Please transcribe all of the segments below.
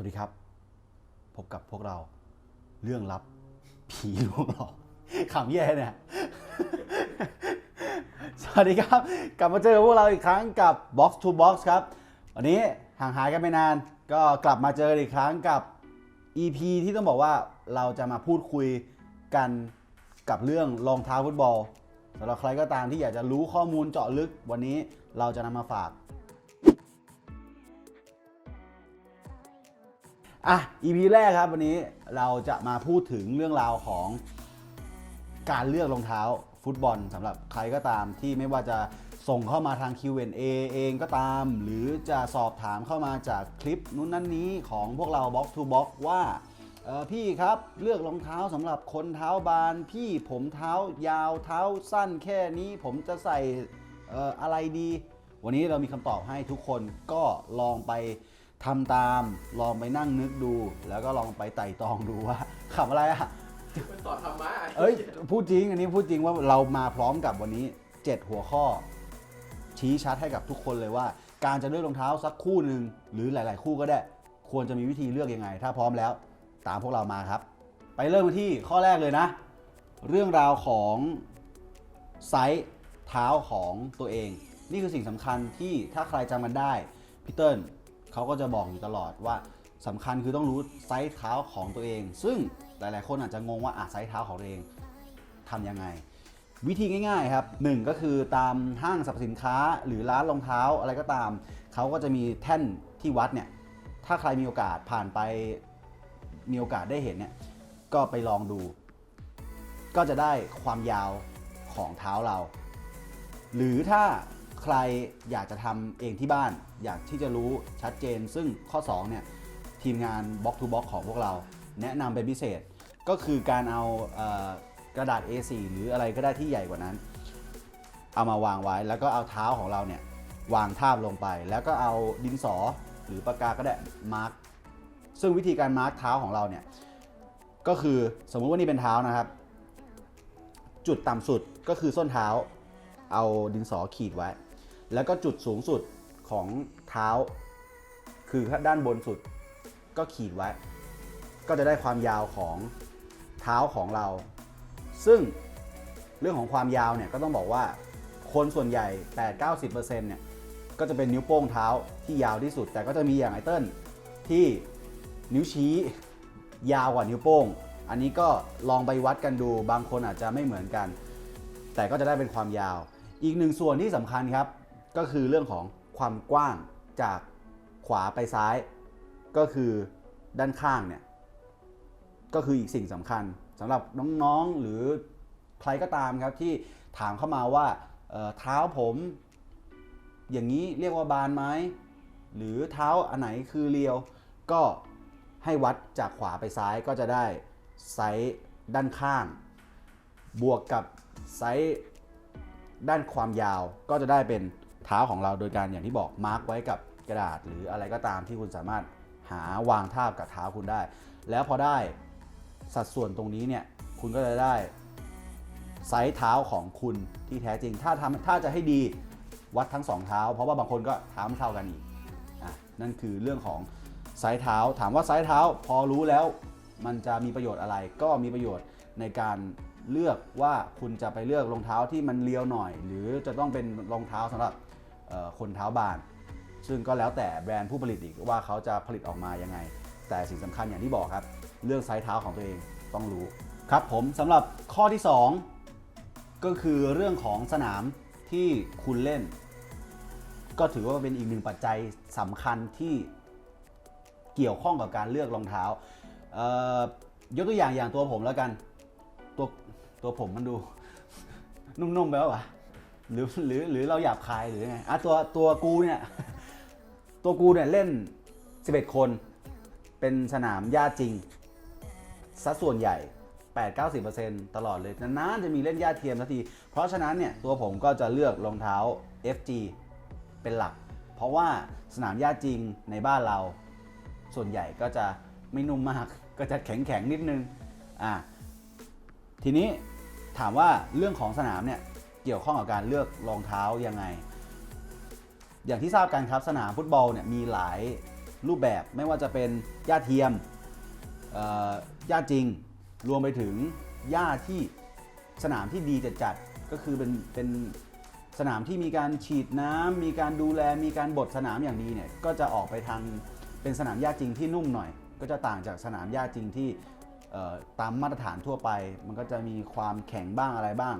วัสดีครับ พบกับพวกเราเรื่องลับผีลวงหลอกขำแย่เนี่ย สวัสดีครับ กลับมาเจอกับพวกเราอีกครั้งกับ Box to Box ครับ วันนี้ห่างหายกันไปนาน ก็กลับมาเจออีกครั้งกับ EP ที่ต้องบอกว่าเราจะมาพูดคุยกันกับเรื่องรองเท้าฟุตบอลสำหรับใครก็ตามที่อยากจะรู้ข้อมูลเจาะลึกวันนี้เราจะนำมาฝาก อะ EP แรกครับวันนี้เราจะมาพูดถึงเรื่องราวของการเลือกรองเท้าฟุตบอลสำหรับใครก็ตามที่ไม่ว่าจะส่งเข้ามาทาง Q&A เองก็ตาม หรือจะสอบถามเข้ามาจากคลิปนู้นนั้นนี้ของพวกเรา Box to Box ว่าพี่ครับเลือกรองเท้าสำหรับคนเท้าบาน พี่ผมเท้ายาวเท้าสั้นแค่นี้ผมจะใส่ออะไรดี วันนี้เรามีคำตอบให้ทุกคนก็ลองไป ทำตามลองไปนั่งนึกดู แล้วก็ลองไปไต่ตองดูว่าขับอะไรอะมันสอนธรรมะเอ้ยพูดจริง อันนี้พูดจริงว่าเรามาพร้อมกับวันนี้ 7 หัวข้อ ชี้ชัดให้กับทุกคนเลยว่า การจะเลือกรองเท้าสักคู่หนึ่งหรือหลาย ๆ คู่ก็ได้ ควรจะมีวิธีเลือกยังไง ถ้าพร้อมแล้ว ตามพวกเรามาครับ ไปเริ่มกันที่ข้อแรกเลยนะ เรื่องราวของไซส์เท้าของตัวเอง นี่คือสิ่งสำคัญที่ถ้าใครจำมันได้พี่เติ้ล เขาก็จะบอกอยู่ตลอดว่าสำคัญคือต้องรู้ไซส์เท้าของตัวเอง ซึ่งหลาย ๆ คนอาจจะงงว่าอะไซส์เท้าของตัวเองทำยังไง วิธีง่าย ๆ ครับหนึ่งก็คือตามห้างสรรพสินค้าหรือร้านรองเท้าอะไรก็ตาม เขาก็จะมีแท่นที่วัดเนี่ย ถ้าใครมีโอกาสผ่านไปมีโอกาสได้เห็นเนี่ย ก็ไปลองดู ก็จะได้ความยาวของเท้าเรา หรือถ้า รอยากจะทำเองที่บ้าน อยากที่จะรู้ชัดเจน ซึ่งข้อ2เนี่ยทีมงาน Box to Box ของพวกเรา แนะนำเป็นพิเศษ ก็คือการเอาเออกระดาษ A4 หรืออะไรก็ได้ที่ใหญ่กว่านั้น เอามาวางไว้แล้วก็เอาเท้าของเราเนี่ยวางทาบลงไป แล้วก็เอาดินสอหรือปากกาก็ได้มาร์กซึ่งวิธีการมาร์กเท้าของเราเนี่ยก็คือสมมุติว่านี่เป็นเท้านะครับ จุดต่ำสุดก็คือส้นเท้า เอาดินสอขีดไว้ แล้วก็จุดสูงสุดของเท้า คือด้านบนสุดก็ขีดไว้ ก็จะได้ความยาวของเท้าของเรา ซึ่งเรื่องของความยาวเนี่ยก็ต้องบอกว่าคนส่วนใหญ่ 8-90%เนี่ยก็จะเป็นนิ้วโป้งเท้าที่ยาวที่สุด แต่ก็จะมีอย่างไอเติ้ลที่นิ้วชี้ยาวกว่านิ้วโป้ง อันนี้ก็ลองไปวัดกันดูบางคนอาจจะไม่เหมือนกัน แต่ก็จะได้เป็นความยาว อีกหนึ่งส่วนที่สำคัญครับ ก็คือเรื่องของความกว้างจากขวาไปซ้าย ก็คือด้านข้างเนี่ยก็คืออีกสิ่งสำคัญสำหรับน้องๆหรือใครก็ตามครับที่ถามเข้ามาว่าเอ่อเท้าผม อย่างนี้เรียกว่าบานไหมหรือเท้าอันไหนคือเรียว ก็ให้วัดจากขวาไปซ้ายก็จะได้ไซส์ด้านข้าง บวกกับไซส์ด้านความยาวก็จะได้เป็น เท้าของเราโดยการอย่างที่บอกมาร์กไว้กับกระดาษ หรืออะไรก็ตามที่คุณสามารถหาวางทากับเท้าคุณได้ แล้วพอได้สัดส่วนตรงนี้เนี่ยคุณก็จะได้ไซส์เท้าของคุณที่แท้จริง ถ้าทำถ้าจะให้ดีวัดทั้งสองเท้า เพราะว่าบางคนก็เท้าไม่เท่ากันอีกอะนั่นคือเรื่องของไซส์เท้า ถามว่าไซส์เท้าพอรู้แล้วมันจะมีประโยชน์อะไร ก็มีประโยชน์ในการเลือกว่าคุณจะไปเลือกรองเท้าที่มันเลียวหน่อย หรือจะต้องเป็นรองเท้าสำหรับ คนเท้าบาน ซึ่งก็แล้วแต่แบรนด์ผู้ผลิตอีกว่าเขาจะผลิตออกมายังไง แต่สิ่งสำคัญอย่างที่บอกครับ เรื่องไซส์เท้าของตัวเองต้องรู้ครับผมสำหรับข้อที่ 2 ก็คือเรื่องของสนามที่คุณเล่น ก็ถือว่าเป็นอีกหนึ่งปัจจัยสำคัญที่เกี่ยวข้องกับการเลือกรองเท้ายกตัวอย่างอย่างตัวผมแล้วกัน ตัวตัวผมมันดู นุ่มๆไปแล้ววะ หรือหรือหรือเราหยาบคายหรือไงอะตัวตัวกูเนี่ยตัวกูเนี่ยเล่น 11 คน เป็นสนามหญ้าจริงสัดส่วนใหญ่ 8-90%ตลอดเลยนานๆจะมีเล่นหญ้าเทียมสักที เพราะฉะนั้นเนี่ยตัวผมก็จะเลือกรองเท้า FG เป็นหลัก เพราะว่าสนามหญ้าจริงในบ้านเรา ส่วนใหญ่ก็จะไม่นุ่มมากก็จะแข็งแข็งๆนิดนึงอ่าทีนี้ถามว่าเรื่องของสนามเนี่ย กี่ยวข้องกับการเลือกรองเท้ายังไง อย่างที่ทราบกันครับสนามฟุตบอลเนี่ยมีหลายรูปแบบไม่ว่าจะเป็นหญ้าเทียมหญ้าจริง รวมไปถึงหญ้าที่สนามที่ดีจัดก็คือเป็นเป็นสนามที่มีการฉีดน้ำมีการดูแลมีการบดสนามอย่างดีเนี่ยก็จะออกไปทางเป็นสนามหญ้าจริงที่นุ่มหน่อย ก็จะต่างจากสนามหญ้าจริงที่ตามมาตรฐานทั่วไป มันก็จะมีความแข็งบ้างอะไรบ้าง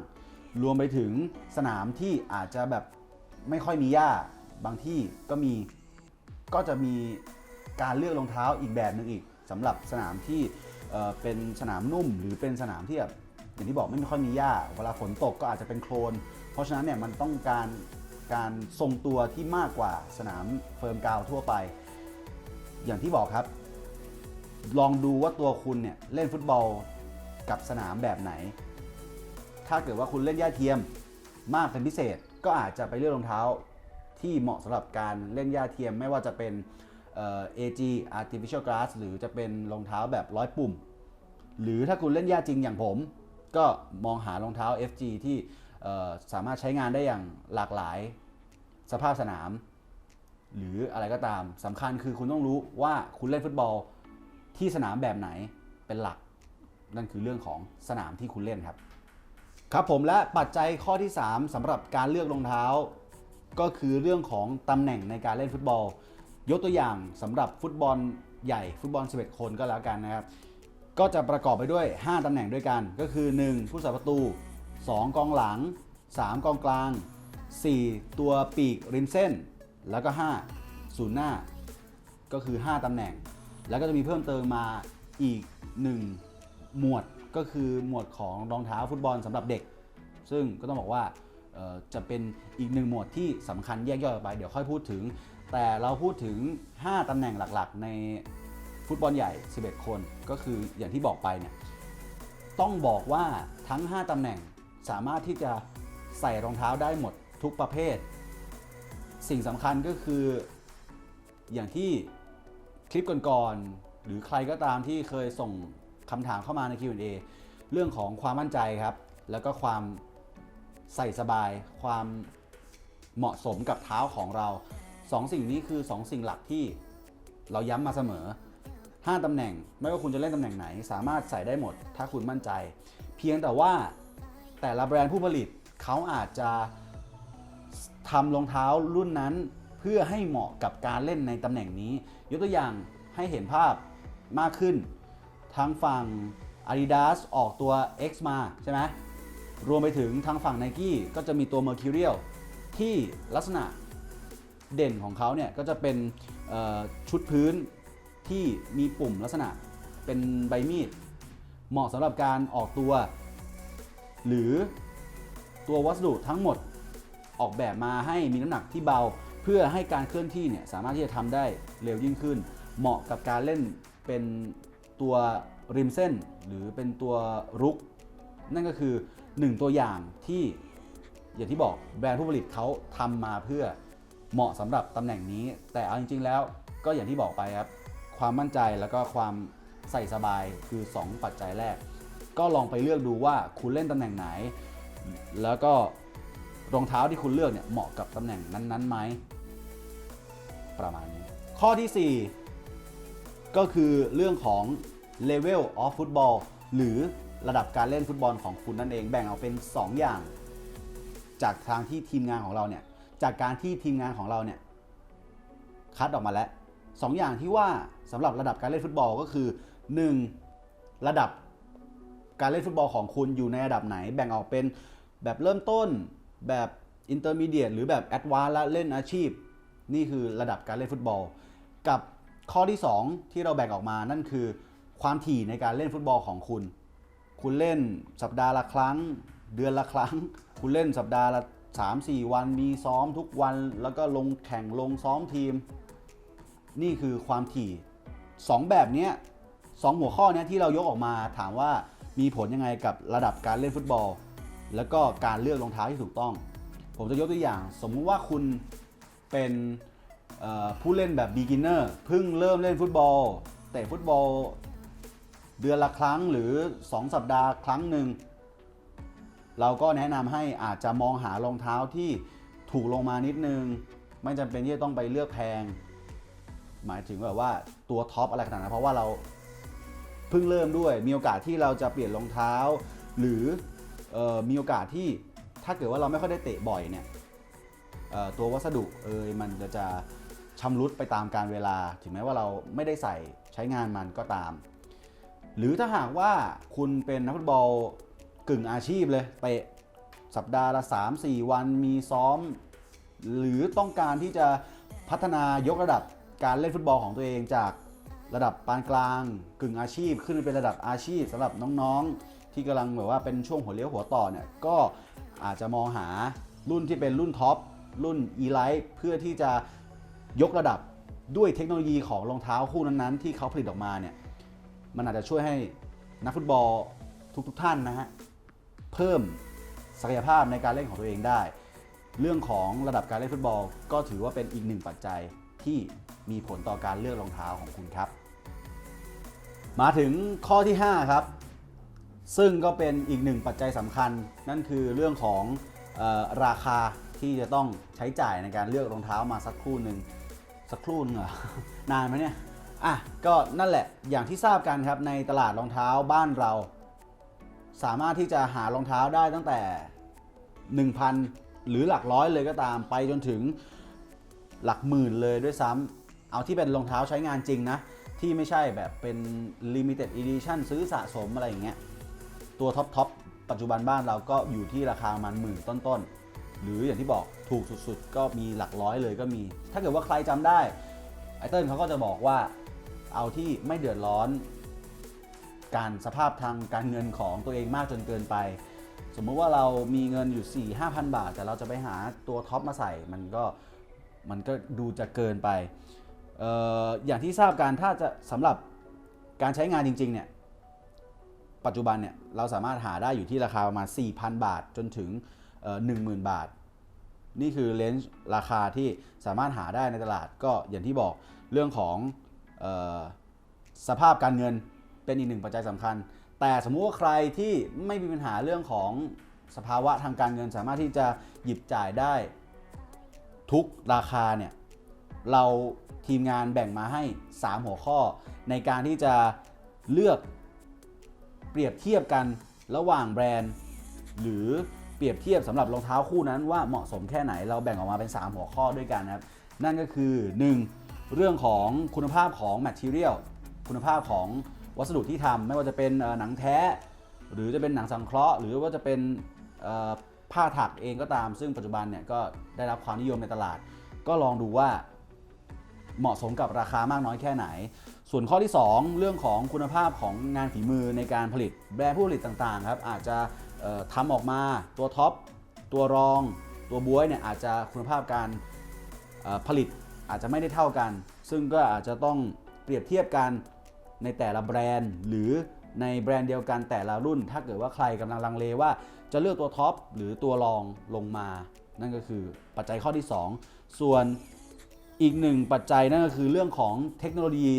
รวมไปถึงสนามที่อาจจะแบบไม่ค่อยมีหญ้าบางที่ก็มีก็จะมีการเลือกรองเท้าอีกแบบหนึ่งอีกสำหรับสนามที่เอ่อเป็นสนามนุ่ม หรือเป็นสนามที่แบบอย่างที่บอกไม่ค่อยมีหญ้าเวลาฝนตกก็อาจจะเป็นโคลน เพราะฉะนั้นเนี่ยมันต้องการการทรงตัวที่มากกว่าสนามเฟิร์มกราวทั่วไป อย่างที่บอกครับ ลองดูว่าตัวคุณเนี่ยเล่นฟุตบอลกับสนามแบบไหน ถ้าเกิดว่าคุณเล่นหญ้าเทียมมากเป็นพิเศษ ก็อาจจะไปเลือกรองเท้าที่เหมาะสำหรับการเล่นหญ้าเทียม ไม่ว่าจะเป็นเอ่อ AG Artificial Grass หรือจะเป็นรองเท้าแบบร้อยปุ่ม หรือถ้าคุณเล่นหญ้าจริงอย่างผม ก็มองหารองเท้า FG ที่สามารถใช้งานได้อย่างหลากหลายสภาพสนาม หรืออะไรก็ตามสำคัญคือคุณต้องรู้ว่าคุณเล่นฟุตบอลที่สนามแบบไหนเป็นหลัก นั่นคือเรื่องของสนามที่คุณเล่นครับ ครับผมและปัจจัยข้อที่ 3สำหรับการเลือกรองเท้า ก็คือเรื่องของตำแหน่งในการเล่นฟุตบอล ยกตัวอย่างสำหรับฟุตบอลใหญ่ฟุตบอล 11 คนก็แล้วกันนะครับ ก็จะประกอบไปด้วย 5ตำแหน่งด้วยกัน ก็คือ 1 ผู้สาประตู 2 กองหลัง 3 กองกลาง 4 ตัวปีกริมเส้น แล้วก็5ศูนย์หน้า ก็คือ 5ตำแหน่ง แล้วก็จะมีเพิ่มเติมมาอีก 1 หมวด ก็คือหมวดของรองเท้าฟุตบอลสำหรับเด็ก ซึ่งก็ต้องบอกว่าจะเป็นอีกหนึ่งหมวดที่สำคัญแยกย่อยออกไป เดี๋ยวค่อยพูดถึง แต่เราพูดถึง 5ตำแหน่งหลักๆ ในฟุตบอลใหญ่ 11 คน ก็คืออย่างที่บอกไปเนี่ยต้องบอกว่าทั้ง 5ตำแหน่งสามารถที่จะใส่รองเท้าได้หมดทุกประเภท สิ่งสำคัญก็คืออย่างที่คลิปก่อนๆหรือใครก็ตามที่เคยส่ง คำถามเข้ามาใน Q&A เรื่องของความมั่นใจครับ แล้วก็ความใส่สบาย ความเหมาะสมกับเท้าของเราสองสิ่งนี้คือสองสิ่งหลักที่เราย้ำมาเสมอ 5ตำแหน่งไม่ว่าคุณจะเล่นตำแหน่งไหน สามารถใส่ได้หมด ถ้าคุณมั่นใจ เพียงแต่ว่าแต่ละแบรนด์ผู้ผลิตเขาอาจจะทำรองเท้ารุ่นนั้นเพื่อให้เหมาะกับการเล่นในตำแหน่งนี้ ยกตัวอย่างให้เห็นภาพมากขึ้น ทางฝั่ง Adidas ออกตัว X มาใช่ไหมรวมไปถึงทางฝั่ง Nike ก็จะมีตัว Mercurial ที่ลักษณะเด่นของเขาเนี่ยก็จะเป็นชุดพื้นที่มีปุ่มลักษณะเป็นใบมีด เหมาะสำหรับการออกตัว หรือตัววัสดุทั้งหมดออกแบบมาให้มีน้ำหนักที่เบา เพื่อให้การเคลื่อนที่เนี่ยสามารถที่จะทำได้เร็วยิ่งขึ้น เหมาะกับการเล่นเป็น ตัวริมเส้นหรือเป็นตัวรุก นั่นก็คือหนึ่งตัวอย่างที่อย่างที่บอกแบรนด์ผู้ผลิตเขาทำมาเพื่อเหมาะสำหรับตำแหน่งนี้ แต่เอาจริง ๆ แล้วก็อย่างที่บอกไปครับ ความมั่นใจแล้วก็ความใส่สบายคือ 2 ปัจจัยแรก ก็ลองไปเลือกดูว่าคุณเล่นตำแหน่งไหน แล้วก็รองเท้าที่คุณเลือกเนี่ยเหมาะกับตำแหน่งนั้นๆไหมประมาณนี้ ข้อที่ 4 ก็คือเรื่องของ level of football หรือระดับการเล่นฟุตบอลของคุณนั่นเองแบ่งออกเป็น 2 อย่าง จากทางที่ทีมงานของเราเนี่ยจากการที่ทีมงานของเราเนี่ยคัดออกมาแล้วสองอย่างที่ว่าสำหรับระดับการเล่นฟุตบอลก็คือ 1. ระดับการเล่นฟุตบอลของคุณอยู่ในระดับไหน แบ่งออกเป็นแบบเริ่มต้นแบบอินเตอร์มีเดียหรือแบบแอดวานซ์และเล่นอาชีพ นี่คือระดับการเล่นฟุตบอล กับข้อที่ 2 ที่เราแบ่งออกมานั่นคือ ความถี่ในการเล่นฟุตบอลของคุณ คุณเล่นสัปดาห์ละครั้ง เดือนละครั้ง คุณเล่นสัปดาห์ละ3-4 วันมีซ้อมทุกวัน แล้วก็ลงแข่งลงซ้อมทีม นี่คือความถี่ 2 แบบนี้สองหัวข้อนี้ที่เรายกออกมาถามว่ามีผลยังไงกับระดับการเล่นฟุตบอล แล้วก็การเลือกรองเท้าที่ถูกต้อง ผมจะยกตัวอย่าง สมมุติว่าคุณเป็นผู้เล่นแบบ beginner เพิ่งเริ่มเล่นฟุตบอลเตะฟุตบอล เดือนละครั้งหรือ 2 สัปดาห์ครั้งหนึ่ง เราก็แนะนำให้อาจจะมองหารองเท้าที่ถูกลงมานิดนึง ไม่จำเป็นที่จะต้องไปเลือกแพง หมายถึงแบบว่าตัวท็อปอะไรขนาดนั้นเพราะว่าเราเพิ่งเริ่มด้วย มีโอกาสที่เราจะเปลี่ยนรองเท้า หรือออมีโอกาสที่ถ้าเกิดว่าเราไม่ค่อยได้เตะบ่อยเนี่ยตัววัสดุเอยมันจะจะชำรุดไปตามการเวลา ถึงแม้ว่าเราไม่ได้ใส่ใช้งานมันก็ตาม หรือถ้าหากว่าคุณเป็นนักฟุตบอลกึ่งอาชีพเลยเตะสัปดาห์ละ 3-4 วันมีซ้อม หรือต้องการที่จะพัฒนายกระดับการเล่นฟุตบอลของตัวเองจากระดับปานกลาง กึ่งอาชีพ ขึ้นไปเป็นระดับอาชีพสำหรับน้องๆ ที่กำลังแบบว่าเป็นช่วงหัวเลี้ยวหัวต่อเนี่ยก็อาจจะมองหารุ่นที่เป็นรุ่นท็อปรุ่น e-light เพื่อที่จะยกระดับด้วยเทคโนโลยีของรองเท้าคู่นั้นๆ ที่เขาผลิตออกมาเนี่ย มันอาจจะช่วยให้นักฟุตบอลทุกๆท่านนะฮะเพิ่มศักยภาพในการเล่นของตัวเองได้ เรื่องของระดับการเล่นฟุตบอล ก็ถือว่าเป็นอีกหนึ่งปัจจัยที่มีผลต่อการเลือกรองเท้าของคุณครับ มาถึงข้อที่ 5 ครับ ซึ่งก็เป็นอีกหนึ่งปัจจัยสำคัญ นั่นคือเรื่องของออราคาที่จะต้องใช้จ่ายในการเลือกรองเท้ามาสักครู่หนึ่งสักครู่นึงเหรอนานไหมเนี่ย อะก็นั่นแหละอย่างที่ทราบกันครับในตลาดรองเท้าบ้านเรา สามารถที่จะหารองเท้าได้ตั้งแต่ 1,000 หรือหลักร้อยเลยก็ตามไปจนถึงหลักหมื่นเลยด้วยซ้ำเอาที่เป็นรองเท้าใช้งานจริงนะ ที่ไม่ใช่แบบเป็น limited edition ซื้อสะสมอะไรอย่างเงี้ยตัวท็อปทอปปัจจุบันบ้านเราก็อยู่ที่ราคามันหมื่นต้นๆ หรืออย่างที่บอกถูกสุดๆ ก็มีหลักร้อยเลยก็มี ถ้าเกิดว่าใครจำได้ไอเติ้ลเขาก็จะบอกว่า เอาที่ไม่เดือดร้อน การสภาพทางการเงินของตัวเองมากจนเกินไป สมมุติว่าเรามีเงินอยู่4 5 0 0 0บาท แต่เราจะไปหาตัวท็อปมาใส่มันก็มันก็ดูจะเกินไปอออย่างที่ทราบกันถ้าจะสำหรับการใช้งานจริงๆเนี่ยปัจจุบันเนี่ยเราสามารถหาได้อยู่ที่ราคาประมาณ 4,000 บาทจนถึงเอ่อ10,000 บาท นี่คือเลนส์ราคาที่สามารถหาได้ในตลาดก็อย่างที่บอกเรื่องของ สภาพการเงินเป็นอีกหนึ่งปัจจัยสำคัญ แต่สมมุติว่าใครที่ไม่มีปัญหาเรื่องของสภาวะทางการเงินสามารถที่จะหยิบจ่ายได้ทุกราคาเนี่ยเราทีมงานแบ่งมาให้ 3 หัวข้อ ในการที่จะเลือกเปรียบเทียบกันระหว่างแบรนด์ หรือเปรียบเทียบสำหรับรองเท้าคู่นั้นว่าเหมาะสมแค่ไหนเราแบ่งออกมาเป็น 3 หัวข้อด้วยกันนะครับ นั่นก็คือ 1. เรื่องของคุณภาพของ Material คุณภาพของวัสดุที่ทำไม่ว่าจะเป็นหนังแท้ หรือจะเป็นหนังสังเคราะห์ หรือว่าจะเป็นผ้าถักเองก็ตาม ซึ่งปัจจุบันเนี่ยก็ได้รับความนิยมในตลาด ก็ลองดูว่าเหมาะสมกับราคามากน้อยแค่ไหน ส่วนข้อที่ 2 เรื่องของคุณภาพของงานฝีมือในการผลิตแบรนด์ผู้ผลิตต่างๆครับอาจจะเอ่อทำออกมาตัวท็อปตัวรอง ตัวบวยเนี่ยอาจจะคุณภาพการผลิต อาจจะไม่ได้เท่ากัน ซึ่งก็อาจจะต้องเปรียบเทียบกันในแต่ละแบรนด์ หรือในแบรนด์เดียวกันแต่ละรุ่น ถ้าเกิดว่าใครกำลังลังเลว่าจะเลือกตัวท็อปหรือตัวรองลงมา นั่นก็คือปัจจัยข้อที่ 2 ส่วนอีกหนึ่งปัจจัยนั่นก็คือเรื่องของเทคโนโลยี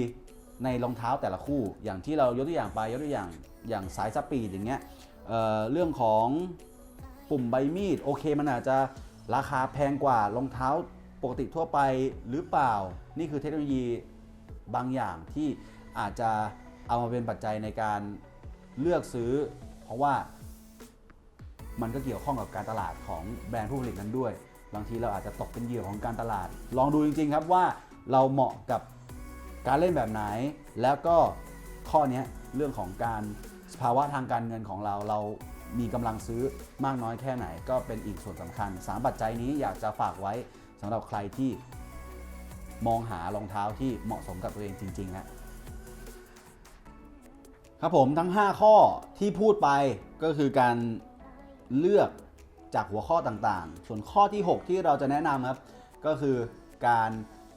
ในรองเท้าแต่ละคู่ อย่างที่เรายกตัวอย่างไปยกตัวอย่างอย่างสายสปีดอย่างเงี้ยเเรื่องของปุ่มใบมีดโอเคมันอาจจะราคาแพงกว่ารองเท้า ปกติทั่วไปหรือเปล่า นี่คือเทคโนโลยีบางอย่างที่อาจจะเอามาเป็นปัจจัยในการเลือกซื้อ เพราะว่ามันก็เกี่ยวข้องกับการตลาดของแบรนด์ผู้ผลิตนั้นด้วย บางทีเราอาจจะตกเป็นเหยื่อของการตลาด ลองดูจริง ๆ ครับว่าเราเหมาะกับการเล่นแบบไหน แล้วก็ข้อนี้เรื่องของการสภาวะทางการเงินของเราเรามีกำลังซื้อมากน้อยแค่ไหน ก็เป็นอีกส่วนสำคัญ 3 ปัจจัยนี้อยากจะฝากไว้ สำหรับใครที่มองหารองเท้าที่เหมาะสมกับตัวเองจริงๆนะครับผมทั้ง 5 ข้อที่พูดไปก็คือการเลือกจากหัวข้อต่างๆ ส่วนข้อที่ 6 ที่เราจะแนะนำครับ ก็คือการ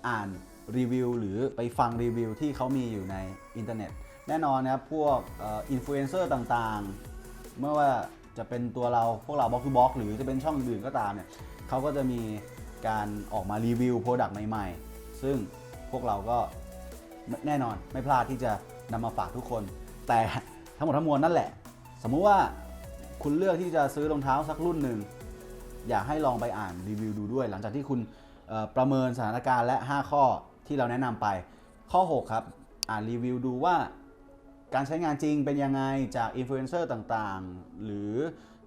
อ่านรีวิวหรือไปฟังรีวิวที่เขามีอยู่ในอินเทอร์เน็ต แน่นอนนะครับพวกอินฟลูเอนเซอร์ต่างๆไม่ว่าจะเป็นตัวเราพวกเราบล็อกทูบล็อกหรือจะเป็นช่องอื่นก็ตามเนี่ยเขาก็จะมี การออกมารีวิวโปรดักต์ใหม่ๆ ซึ่งพวกเราก็แน่นอนไม่พลาดที่จะนำมาฝากทุกคน แต่ทั้งหมดทั้งมวลนั่นแหละ สมมุติว่าคุณเลือกที่จะซื้อรองเท้าสักรุ่นหนึ่ง อยากให้ลองไปอ่านรีวิวดูด้วย หลังจากที่คุณประเมินสถานการณ์และ 5 ข้อที่เราแนะนำไป ข้อ 6 ครับ อ่านรีวิวดูว่าการใช้งานจริงเป็นยังไงจากอินฟลูเอนเซอร์ต่างๆ หรือ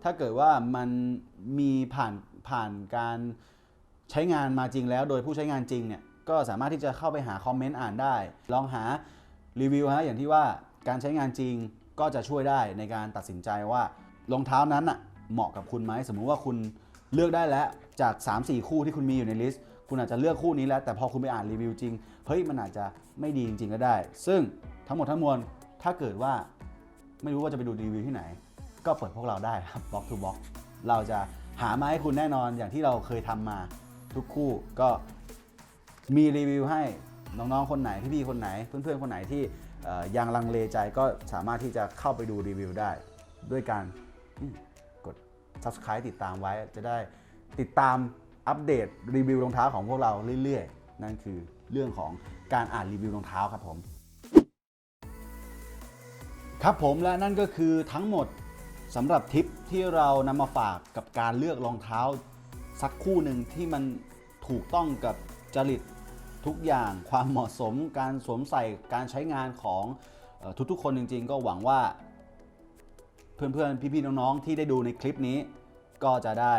ถ้าเกิดว่ามันมีผ่านผ่านการ ใช้งานมาจริงแล้วโดยผู้ใช้งานจริงเนี่ยก็สามารถที่จะเข้าไปหาคอมเมนต์อ่านได้ ลองหารีวิวฮะอย่างที่ว่าการใช้งานจริงก็จะช่วยได้ในการตัดสินใจว่ารองเท้านั้นอะเหมาะกับคุณไหมสมมุติว่าคุณเลือกได้แล้วจาก 3-4 คู่ที่คุณมีอยู่ในลิสต์คุณอาจจะเลือกคู่นี้แล้ว แต่พอคุณไปอ่านรีวิวจริงเฮ้ยมันอาจจะไม่ดีจริง ๆ ก็ได้ ซึ่งทั้งหมดทั้งมวลถ้าเกิดว่าไม่รู้ว่าจะไปดูรีวิวที่ไหน ก็เปิดพวกเราได้ครับ Box to Box เราจะหามาให้คุณแน่นอนอย่างที่เราเคยทำมา ทุกคู่ก็มีรีวิวให้น้องๆคนไหนพี่ๆคนไหน เพื่อนๆคนไหนที่ยังลังเลใจก็สามารถที่จะเข้าไปดูรีวิวได้ ด้วยการกด subscribe ติดตามไว้จะได้ติดตามอัปเดตรีวิวรองเท้าของพวกเราเรื่อยๆ นั่นคือเรื่องของการอ่านรีวิวรองเท้าครับผม ครับผมและนั่นก็คือทั้งหมดสำหรับทิปที่เรานำมาฝากกับการเลือกรองเท้า สักคู่หนึ่งที่มันถูกต้องกับจริตทุกอย่างความเหมาะสมการสวมใส่การใช้งานของทุกๆ คนจริง ๆ ก็หวังว่า เพื่อนๆ พี่ๆ น้องๆ ที่ได้ดูในคลิปนี้ ก็จะได้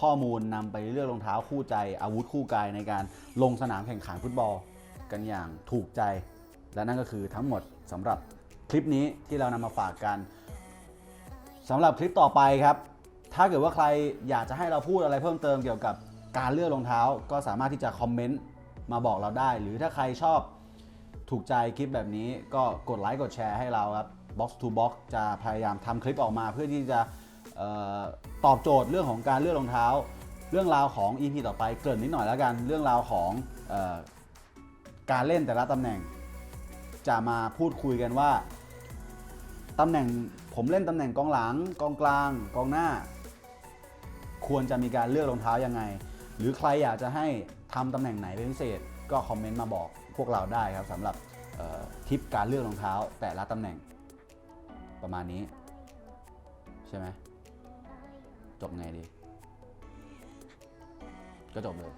ข้อมูลนำไปเลือกรองเท้าคู่ใจอาวุธคู่กายในการลงสนามแข่งขันฟุตบอลกันอย่างถูกใจ และนั่นก็คือทั้งหมดสำหรับคลิปนี้ที่เรานำมาฝากกันสำหรับคลิปต่อไปครับ ถ้าเกิดว่าใครอยากจะให้เราพูดอะไรเพิ่มเติมเกี่ยวกับการเลือกรองเท้า ก็สามารถที่จะคอมเมนต์มาบอกเราได้ หรือถ้าใครชอบถูกใจคลิปแบบนี้ก็กดไลค์กดแชร์ให้เราครับ Box to Box จะพยายามทำคลิปออกมา เพื่อที่จะออตอบโจทย์เรื่องของการเลือกรองเท้า เรื่องราวของ EP ต่อไปเกริ่นนิดหน่อยแล้วกัน เรื่องราวของออการเล่นแต่ละตำแหน่ง จะมาพูดคุยกันว่าตำแหน่งผมเล่นตำแหน่งกองหลังกองกลางกองหน้า ควรจะมีการเลือกรองเท้ายังไง หรือใครอยากจะให้ทำตำแหน่งไหนเป็นพิเศษ ก็คอมเมนต์มาบอกพวกเราได้ครับสำหรับทิปการเลือกรองเท้าแต่ละตำแหน่งประมาณนี้ ใช่ไหมจบไงดี ก็จบเลย